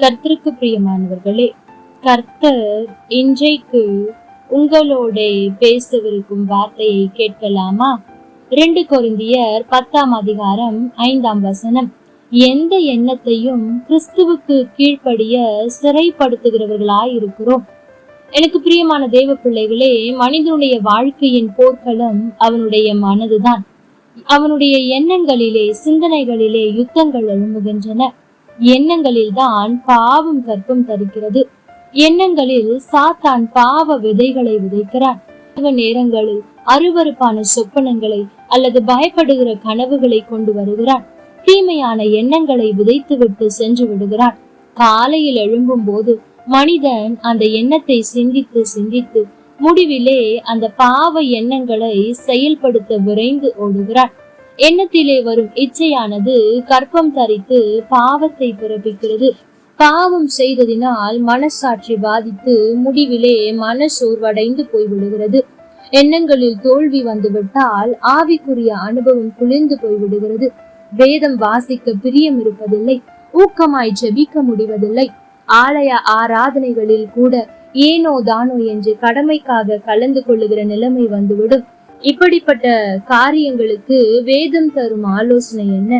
கர்த்தருக்கு பிரியமானவர்களே கர்த்தர் இன்றைக்கு உங்களோட பேசவிருக்கும் வார்த்தையை கேட்கலாமா? ரெண்டு கொருந்தியர் பத்தாம் அதிகாரம் ஐந்தாம் வசனம். எந்த எண்ணத்தையும் கிறிஸ்துவுக்கு கீழ்ப்படிய சிறைப்படுத்துகிறவர்களாய் இருக்கிறோம் எனக்கு பிரியமான தேவ பிள்ளைகளே மனிதனுடைய வாழ்க்கையின் போர்க்களம் அவனுடைய மனதுதான். அவனுடைய எண்ணங்களிலே சிந்தனைகளிலே யுத்தங்கள் எழும்புகின்றன. எண்ணங்களில் தான் பாவம் கற்பம் தரிக்கிறது. எண்ணங்களில் சாத்தான் பாவ விதைகளை விதைக்கிறான். சில நேரங்களில் அருவருப்பான சொப்பனங்களை அல்லது பயப்படுகிற கனவுகளை கொண்டு வருகிறான். தீமையான எண்ணங்களை விதைத்துவிட்டு சென்று விடுகிறான். காலையில் எழும்பும் போது மனிதன் அந்த எண்ணத்தை சிந்தித்து சிந்தித்து முடிவிலே அந்த பாவ எண்ணங்களை செயல்படுத்த விரைந்து ஓடுகிறான். எண்ணத்திலே வரும் இச்சையானது கற்பம் தரித்து பாவத்தை பிறப்பிக்கிறது. பாவம் செய்ததினால் மனசாட்சி பாதித்து முடிவிலே மனசோர்வடைந்து போய்விடுகிறது. எண்ணங்களில் தோல்வி வந்துவிட்டால் ஆவிக்குரிய அனுபவம் குளிர்ந்து போய்விடுகிறது. வேதம் வாசிக்க பிரியம் இருப்பதில்லை ஊக்கமாய் ஜெபிக்க முடிவதில்லை. ஆலய ஆராதனைகளில் கூட ஏனோ தானோ என்று கடமைக்காக கலந்து கொள்ளுகிற நிலைமை வந்துவிடும். இப்படிப்பட்ட காரியங்களுக்கு வேதம் தரும் ஆலோசனை என்ன?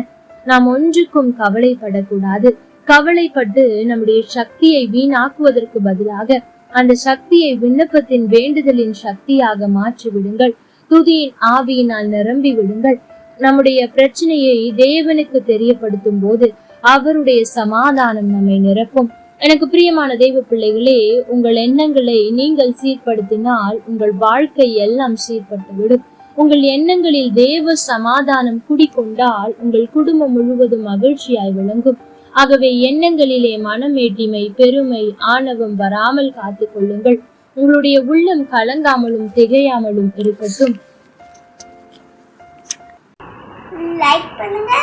நாம் ஒன்றுக்கும் கவலைப்படக்கூடாது. கவலைப்பட்டு நம்முடைய சக்தியை வீணாக்குவதற்கு பதிலாக அந்த சக்தியை விண்ணப்பத்தின் வேண்டுதலின் சக்தியாக மாற்றி விடுங்கள் துதியின் ஆவியினால் நிரம்பி விடுங்கள். நம்முடைய பிரச்சனையை தேவனுக்கு தெரியப்படுத்தும் போது அவருடைய சமாதானம் நம்மை நிரப்பும். எனக்கு பிரியமான தெய்வ பிள்ளைகளே உங்கள் எண்ணங்களை நீங்கள் சீர்படுத்தினால் உங்கள் வாழ்க்கை எல்லாம் சீர்பட்டுவிடும். உங்கள் எண்ணங்களில் தேவ சமாதானம் குடிக்கொண்டால் உங்கள் குடும்பம் முழுவதும் மகிழ்ச்சியாய் விளங்கும். ஆகவே எண்ணங்களிலே மனமேட்டிமை பெருமை ஆணவம் வராமல் காத்து கொள்ளுங்கள். உங்களுடைய உள்ளம் கலங்காமலும் திகையாமலும் இருக்கட்டும். லைக் பண்ணுங்க